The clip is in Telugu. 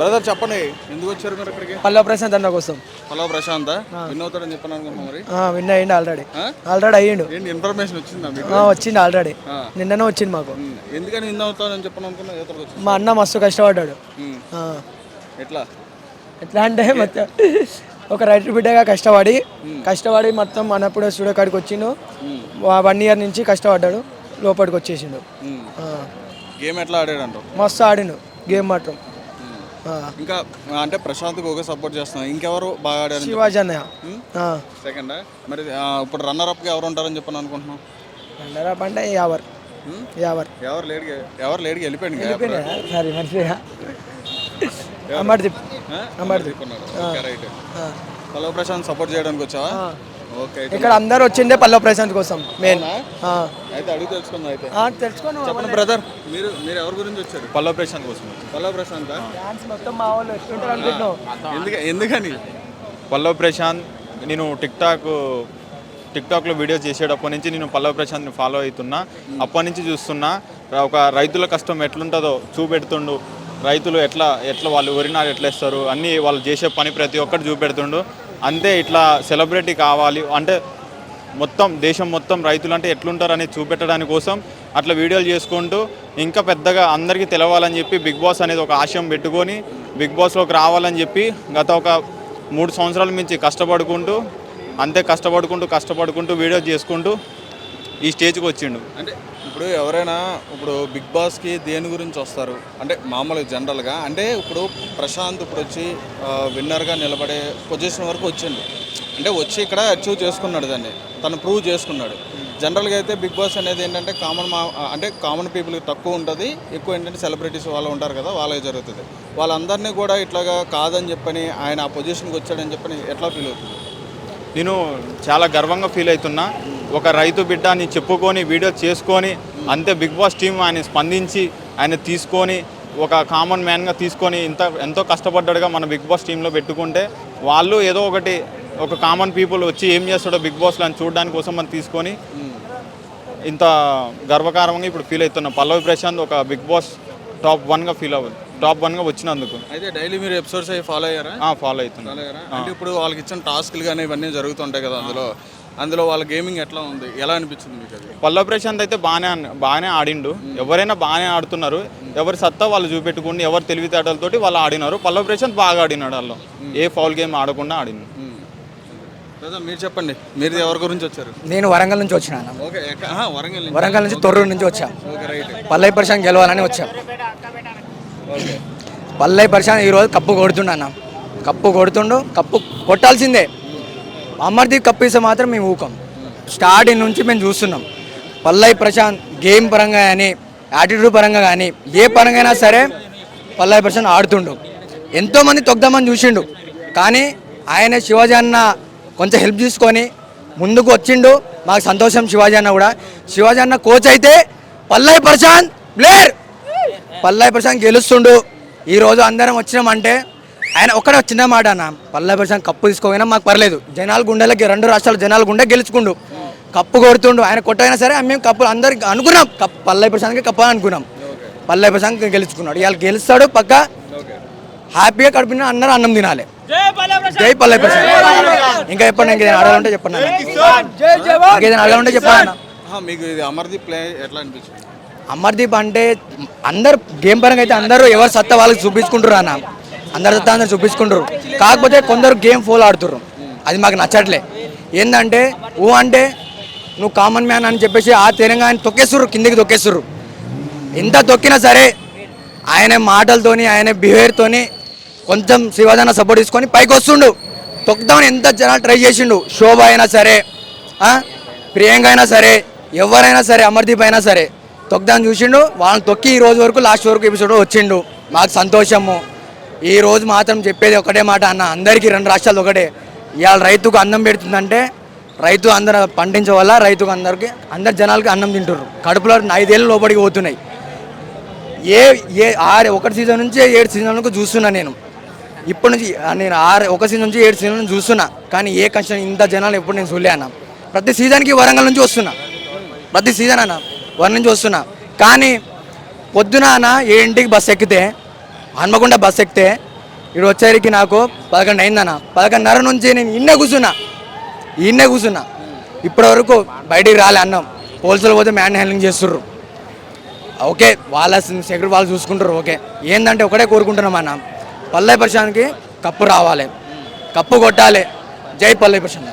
బ్రదర్ చెప్పండి. ఎందుకు వచ్చారు మీరు ఇక్కడికి? పల్లె ప్రశాంత్ అన్న కోసం. హలో ప్రశాంత్? విన్ అవుతారని చెప్పాను అనుకుంటున్నా మరి. విన్ అయ్యిండు ఆల్రెడీ? ఆల్రెడీ అయ్యిండు. ఏంటి ఇన్ఫర్మేషన్ వచ్చిందా మీకు? ఆ, వచ్చిండు ఆల్రెడీ. నిన్ననే వచ్చింది మాకు. ఎందుకని విన్ అవుతారని చెప్పాను అనుకున్నా వచ్చింది? మా అన్న మస్తు కష్టపడ్డాడు. ఎట్లా? ఎట్లా అంటే మొత్తం ఒక రైతు బిడ్డగా కష్టపడి కష్టపడి మొత్తం మనప్పుడు స్టూడియో కాడికి వచ్చిండు. వన్ ఇయర్ నుంచి కష్టపడ్డాడు లోపలికి వచ్చేసిండు. గేమ్ ఎట్లా ఆడాడంటావు? మస్తు ఆడిండు గేమ్ మాత్రం. ఇంకా అంటే ప్రశాంత్కి ఒక సపోర్ట్ చేస్తున్నాం ఇంకెవరు బాగా ఆడారని శివాజీ అన్నయ్య. సెకండ్ మరి ఇప్పుడు రన్నర్ అప్గా ఎవరు ఉంటారని చెప్పని అనుకుంటున్నాం రన్నర్-అప్ అంటే యావర్. ఉమ్, యావర్. ఎవరు లేడికి ఎవరు లేడికి వెళ్ళిపోయింది ఇంకా. సారీ మర్చిపోయా Amardeep? Amardeep right. Hello Prashanth support చేయడానికి వచ్చావా. ఇక్కడ అందరు వచ్చిందే పల్లవ ప్రశాంత్ కోసం మెయిన్? అయితే అడిగి తెలుసుకుందాం అయితే. తెలుసుకోను చెప్పండి బ్రదర్ మీరు మీరు ఎవరి గురించి వచ్చారు? పల్లవ ప్రశాంత్ కోసం. హలో ప్రశాంత్? డాన్స్ మొత్తం మా వాళ్ళు ఎట్లుంటారు అనుకుంటున్నావు? ఎందుకు ఎందుకని? పల్లవ్ ప్రశాంత్ నేను టిక్ టాక్ టిక్ టాక్లో వీడియోస్ చేసేటప్పటి నుంచి నేను పల్లవ్ ప్రశాంత్ని ఫాలో అవుతున్నా. అప్పటి నుంచి చూస్తున్నా. ఒక రైతుల కష్టం ఎట్లుంటుందో చూపెడుతుండు. రైతులు ఎట్లా ఎట్లా వాళ్ళు వరినారు ఎట్లా ఇస్తారు అన్నీ వాళ్ళు చేసే పని ప్రతి ఒక్కటి చూపెడుతుండు. అంతే ఇట్లా సెలబ్రిటీ కావాలి. అంటే మొత్తం దేశం మొత్తం రైతులు అంటే ఎట్లుంటారని చూపెట్టడానికి కోసం అట్లా వీడియోలు చేసుకుంటూ ఇంకా పెద్దగా అందరికీ తెలవాలని చెప్పి బిగ్ బాస్ అనేది ఒక ఆశయం పెట్టుకొని బిగ్ బాస్లోకి రావాలని చెప్పి గత ఒక మూడు సంవత్సరాల మించి కష్టపడుకుంటూ అంతే కష్టపడుకుంటూ కష్టపడుకుంటూ వీడియో చేసుకుంటూ ఈ స్టేజ్కి వచ్చిండు. అంటే ఇప్పుడు ఎవరైనా ఇప్పుడు బిగ్ బాస్కి దేని గురించి వస్తారు? అంటే మామూలుగా జనరల్గా. అంటే ఇప్పుడు ప్రశాంత్ ఇప్పుడు వచ్చి విన్నర్గా నిలబడే పొజిషన్ వరకు వచ్చిండు. అంటే వచ్చి ఇక్కడ అచీవ్ చేసుకున్నాడు దాన్ని. తను ప్రూవ్ చేసుకున్నాడు. జనరల్గా అయితే బిగ్ బాస్ అనేది ఏంటంటే కామన్ మా అంటే కామన్ పీపుల్కి తక్కువ ఉంటుంది. ఎక్కువ ఏంటంటే సెలబ్రిటీస్ వాళ్ళు ఉంటారు కదా వాళ్ళకి జరుగుతుంది. వాళ్ళందరినీ కూడా ఇట్లాగా కాదని చెప్పని ఆయన ఆ పొజిషన్కి వచ్చాడని చెప్పని ఎట్లా ఫీల్ అవుతుంది? నేను చాలా గర్వంగా ఫీల్ అవుతున్నా. ఒక రైతు బిడ్డ అని చెప్పుకొని వీడియో చేసుకొని అంతే బిగ్ బాస్ టీం ఆయన స్పందించి ఆయన తీసుకొని ఒక కామన్ మ్యాన్గా తీసుకొని ఇంత ఎంతో కష్టపడ్డాడుగా మన బిగ్ బాస్ టీంలో పెట్టుకుంటే వాళ్ళు ఏదో ఒకటి ఒక కామన్ పీపుల్ వచ్చి ఏం చేస్తాడో బిగ్ బాస్లో అని చూడడానికి కోసం మనం తీసుకొని ఇంత గర్వకారంగా ఇప్పుడు ఫీల్ అవుతున్నా. పల్లవి ప్రశాంత్ ఒక బిగ్ బాస్ టాప్ వన్గా ఫీల్ అవ్వదు. టాప్ వన్గా వచ్చినందుకు. అయితే డైలీ మీరు ఎపిసోడ్స్ అవి ఫాలో అయ్యారా? ఫాలో అంటే ఇప్పుడు వాళ్ళకి ఇచ్చిన టాస్క్లు కానీ ఇవన్నీ జరుగుతుంటాయి కదా అందులో. అందులో వాళ్ళ గేమింగ్ ఎట్లా ఉంది? ఎలా అనిపించింది మీకు అది? పల్లవ్ ప్రశాంత్ అయితే బాగానే బాగానే ఆడిండు. ఎవరైనా బాగానే ఆడుతున్నారు. ఎవరి సత్తా వాళ్ళు చూపెట్టుకుని ఎవరి తెలివితేటలతోటి వాళ్ళు ఆడినారు. పల్లవ్ ప్రశాంత్ బాగా ఆడినాడు వాళ్ళు ఏ ఫౌల్ గేమ్ ఆడకుండా ఆడిండు. బ్రదర్ మీరు చెప్పండి. మీరు ఎవరి గురించి వచ్చారు? నేను వరంగల్ నుంచి వచ్చిన వరంగల్ నుంచి. వరంగల్ నుంచి తొర్రూరు నుంచి వచ్చా. Okay right. పల్లవి ప్రశాంత్ గెలవాలని వచ్చా. ఓకే. పల్లవి ప్రశాంత్ ఈరోజు కప్పు కొడుతుండు అన్న. కప్పు కొడుతుండు కప్పు కొట్టాల్సిందే. అమర్దీప్ కప్పు మాత్రం మేము ఊకం. స్టార్టింగ్ నుంచి మేము చూస్తున్నాం. పల్లవి ప్రశాంత్ గేమ్ పరంగా కానీ యాటిట్యూడ్ పరంగా కానీ ఏ పరంగా అయినా సరే పల్లవి ప్రశాంత్ ఆడుతుండు. ఎంతోమంది తొగ్దామని చూసిండు. కానీ ఆయన శివాజీ అన్న కొంచెం హెల్ప్ తీసుకొని ముందుకు వచ్చిండు. మాకు సంతోషం శివాజీ అన్న కూడా. శివాజీ అన్న కోచ్ అయితే పల్లవి ప్రశాంత్ ప్లేయర్. పల్లవి ప్రశాంత్ గెలుస్తుండు. ఈరోజు అందరం వచ్చినామంటే ఆయన ఒక్కడే చిన్న మాట అన్న. పల్లవి ప్రశాంత్ కప్పు తీసుకోపోయినా మాకు పర్లేదు. జనాల గుండెలకి రెండు రాష్ట్రాల జనాల గుండె గెలుచుకుండు. కప్పు కొడుతుండు. ఆయన కొట్టైనా సరే మేము కప్పు అందరికి అనుకున్నాం. కప్పు పల్లవి ప్రశాంత్కి కప్పు అని అనుకున్నాం. పల్లవి ప్రశాంత్ గెలుచుకున్నాడు. ఇవాళ గెలుస్తాడు పక్క. హ్యాపీగా కడుపున అందరూ అన్నం తినాలి. జై పల్లవి ప్రశాంత్ ఇంకా చెప్పండి ఇంకేదైనా అడగాలంటే చెప్పండి. ఇంకేదైనా అడగాలంటే చెప్పండి మీకు ఇది అమర్దీప్ ప్లే ఎట్లా అనిపించింది అమర్దీప్ అంటే అందరు గేమ్ పరంగా అయితే అందరూ ఎవరు సత్తా వాళ్ళకి చూపించుకుంటారు అన్న. అందరితో అందరు చూపించుకుంటారు. కాకపోతే కొందరు గేమ్ ఫోల్ ఆడుతుర్రు. అది మాకు నచ్చట్లే. ఏంటంటే ఊ అంటే నువ్వు కామన్ మ్యాన్ అని చెప్పేసి ఆ తెలంగాణ ఆయన తొక్కేస్తుర్రు కిందికి తొక్కేస్తుర్రు. ఎంత తొక్కినా సరే ఆయన మాటలతోని ఆయన బిహేవియర్తోని కొంచెం శివాజన సపోర్ట్ తీసుకొని పైకి వస్తుండు తొక్కుదామని ఎంత జనాలు ట్రై చేసిండు. శోభ అయినా సరే ప్రియాంక అయినా సరే ఎవరైనా సరే అమర్దీప్ అయినా సరే తొక్కుదామని చూసిండు. వాళ్ళని తొక్కి ఈ రోజు వరకు లాస్ట్ వరకు ఎపిసోడ్ వచ్చిండు. మాకు సంతోషము. ఈ రోజు మాత్రం చెప్పేది ఒకటే మాట అన్న. అందరికీ రెండు రాష్ట్రాలు ఒకటే. ఇవాళ రైతుకు అన్నం పెడుతుందంటే రైతు అందరు పండించే వల్ల రైతుకు అందరికి అందరు జనాలకి అన్నం తింటుర్రు. కడుపులో ఐదేళ్ళు లోపలికి పోతున్నాయి. ఏ ఏ ఆరు ఒకటి సీజన్ నుంచి ఏడు సీజన్ వరకు చూస్తున్నా నేను. ఇప్పటి నుంచి నేను ఆరు ఒక సీజన్ నుంచి ఏడు సీజన్ నుంచి చూస్తున్నా. కానీ ఏ కష్టం ఇంత జనాలు ఎప్పుడు నేను చూడలే అన్న. ప్రతి సీజన్కి వరంగల్ నుంచి వస్తున్నా. ప్రతి సీజన్ అన్న వరం నుంచి వస్తున్నా. కానీ పొద్దున అన్న ఏడింటికి బస్సు ఎక్కితే హన్మకొండ బస్సు ఎక్కితే ఇక్కడ వచ్చేసరికి నాకు పదకొండు అయిందన్న. పదకొండున్నర నుంచి నేను ఇన్నే కూర్చున్నా. ఇన్నే కూర్చున్నా. ఇప్పటి వరకు బయటికి రాలే అన్నం. పోలీసులు పోతే మ్యాన్ హ్యాండ్లింగ్ చేస్తుర్రు. ఓకే వాళ్ళ సెక్యూరిటీ వాళ్ళు చూసుకుంటారు ఓకే. ఏంటంటే ఒకటే కోరుకుంటున్నాం అన్న. పల్లె ప్రశాంత్కి కప్పు రావాలి. కప్పు కొట్టాలి. జై పల్లె ప్రశాంత్